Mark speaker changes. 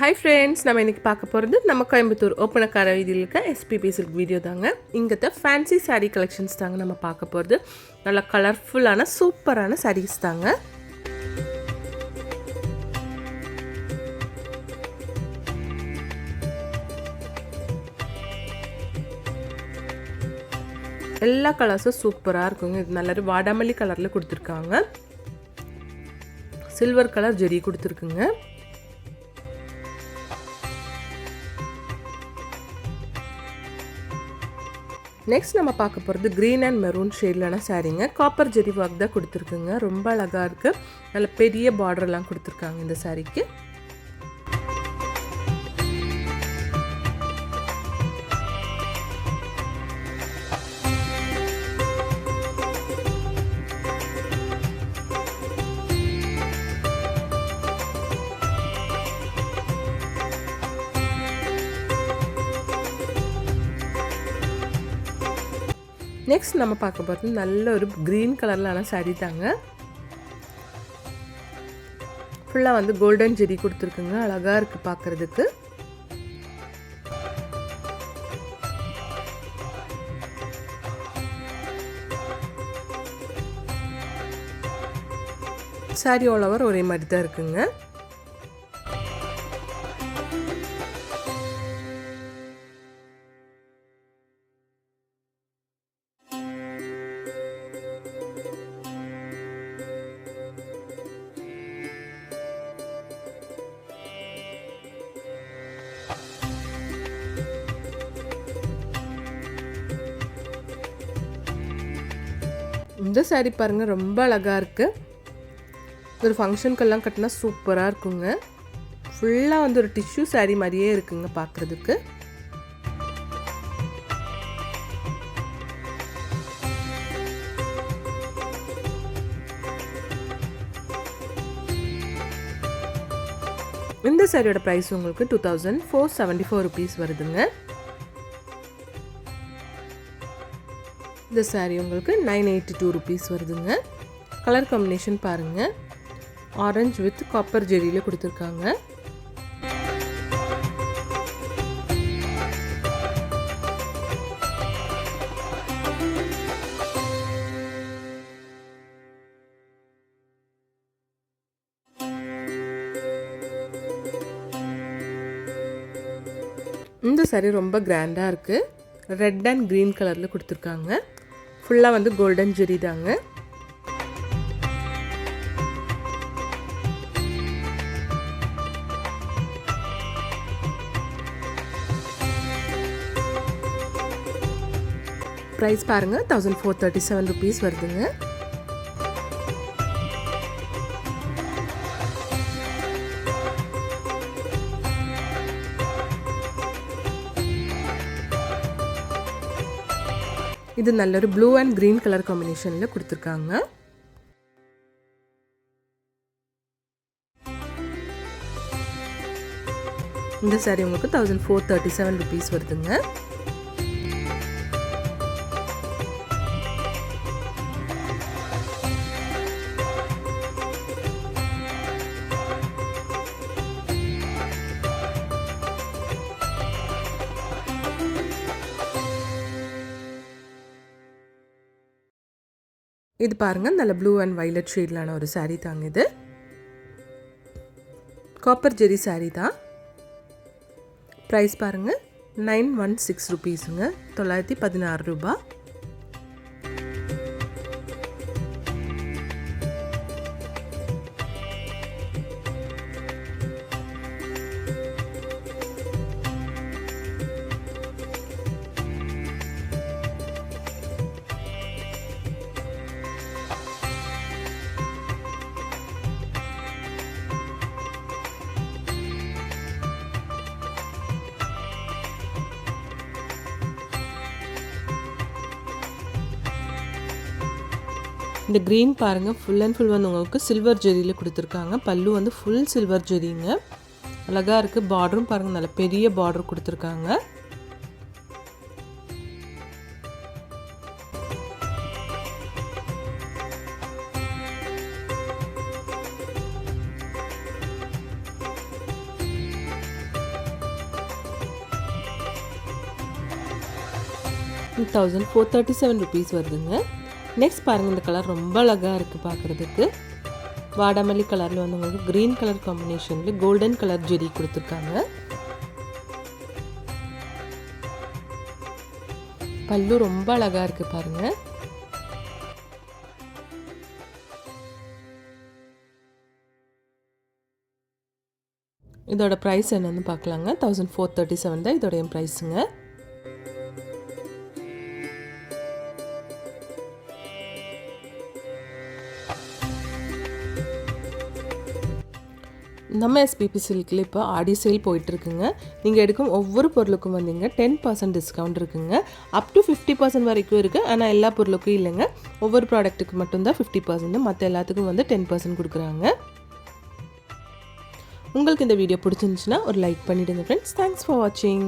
Speaker 1: Hi friends நம்ம இன்றைக்கி பார்க்க போகிறது நம்ம கோயம்புத்தூர் ஓப்பனக்கார வீதியில் இருக்க எஸ்பிபி சில்க் வீடியோ தாங்க. இங்கத்த ஃபேன்சி சாரீ கலெக்ஷன்ஸ் தாங்க நம்ம பார்க்க போகிறது நல்லா கலர்ஃபுல்லான சூப்பரான சாரீஸ் தாங்க. எல்லா கலர்ஸும் சூப்பராக இருக்குங்க. இது நல்ல வாடாமல்லி கலரில் கொடுத்துருக்காங்க. சில்வர் கலர் ஜெரி கொடுத்துருக்குங்க. நெக்ஸ்ட் நம்ம பார்க்க போகிறது க்ரீன் அண்ட் மெரூன் ஷேட்லான சாரீங்க காப்பர் ஜெரி ஒர்க் தான் கொடுத்துருக்குங்க. ரொம்ப அழகாக இருக்குது நல்ல பெரிய பார்டர்லாம் கொடுத்துருக்காங்க இந்த சாரீக்கு நெக்ஸ்ட் நம்ம பார்க்க போகிறது நல்ல ஒரு க்ரீன் கலர்லான saree தாங்க. ஃபுல்லாக வந்து கோல்டன் ஜெரி கொடுத்துருக்குங்க. அழகாக இருக்குது பார்க்குறதுக்கு. சாரி ஆல் ஓவர் ஒரே மாதிரி தான் இருக்குங்க. இந்த சாரீ பாருங்க ரொம்ப அழகாக இருக்குது ஒரு ஃபங்க்ஷனுக்கெல்லாம் கட்டினா சூப்பராக இருக்குங்க. ஃபுல்லாக வந்து ஒரு டிஷ்யூ சாரீ மாதிரியே இருக்குங்க பார்க்குறதுக்கு இந்த சாரியோட ப்ரைஸ் உங்களுக்கு two thousand four seventy four rupees வருதுங்க. இந்த சாரீ உங்களுக்கு நைன் எயிட்டி டூ ருபீஸ் வருதுங்க. கலர் காம்பினேஷன் பாருங்கள் ஆரஞ்சு வித் காப்பர் ஜெரியில் கொடுத்துருக்காங்க. இந்த saree ரொம்ப கிராண்டாக இருக்குது ரெட் அண்ட் க்ரீன் கலரில் கொடுத்துருக்காங்க. ஃபுல்லாக வந்து கோல்டன் ஜெரி தாங்க. ப்ரைஸ் பாருங்கள் thousand four thirty seven rupees வருதுங்க. இது நல்ல ஒரு ப்ளூ அண்ட் க்ரீன் கலர் காம்பினேஷனில் கொடுத்துருக்காங்க. இந்த சாரி உங்களுக்கு thousand four thirty seven rupees வருதுங்க. இது பாருங்கள் நல்ல ப்ளூ அண்ட் வைலட் ஷேட்லான ஒரு சாரீ தாங்க இது. காப்பர் ஜெரி சாரீ தான். ப்ரைஸ் பாருங்கள் நைன் ஒன் சிக்ஸ் ருபீஸுங்க தொள்ளாயிரத்தி பதினாறு ரூபாய் இந்த க்ரீன் பாருங்கள் ஃபுல் அண்ட் ஃபுல் வந்து உங்களுக்கு சில்வர் ஜெரியில் கொடுத்துருக்காங்க. பல்லு வந்து ஃபுல் சில்வர் ஜெரிங்க அழகாக இருக்குது பார்டரும் பாருங்கள் நல்ல பெரிய பார்டர் கொடுத்துருக்காங்க. Two thousand four thirty seven rupees வருதுங்க. நெக்ஸ்ட் பாருங்கள் இந்த கலர் ரொம்ப அழகாக இருக்குது பார்க்குறதுக்கு. வாடாமல்லி கலரில் வந்து உங்களுக்கு க்ரீன் கலர் காம்பினேஷனில் கோல்டன் கலர் ஜெரி கொடுத்துருக்காங்க. பல்லு ரொம்ப அழகாக இருக்குது பாருங்கள் இதோட ப்ரைஸ் என்னென்னு பார்க்கலாங்க. தௌசண்ட் ஃபோர் தேர்ட்டி செவன் தான் இதோடைய ப்ரைஸுங்க நம்ம எஸ்பிபி சில்கில் இப்போ ஆடி சேல் போயிட்டுருக்குங்க. நீங்கள் எடுக்கும் ஒவ்வொரு பொருளுக்கும் வந்தீங்க டென் பர்சன்ட் டிஸ்கவுண்ட் இருக்குங்க. அப் டு ஃபிஃப்டி பர்சன்ட் வரைக்கும் இருக்குது ஆனால் எல்லா பொருளுக்கும் இல்லைங்க. ஒவ்வொரு ப்ராடக்ட்டுக்கு மட்டும்தான் ஃபிஃப்டி பர்சன்ட் மற்ற எல்லாத்துக்கும் வந்து டென் பர்சன்ட் கொடுக்குறாங்க. உங்களுக்கு இந்த வீடியோ பிடிச்சிருந்துச்சுன்னா ஒரு லைக் பண்ணிவிடுங்க ஃப்ரெண்ட்ஸ் தேங்க்ஸ் ஃபார் வாட்சிங்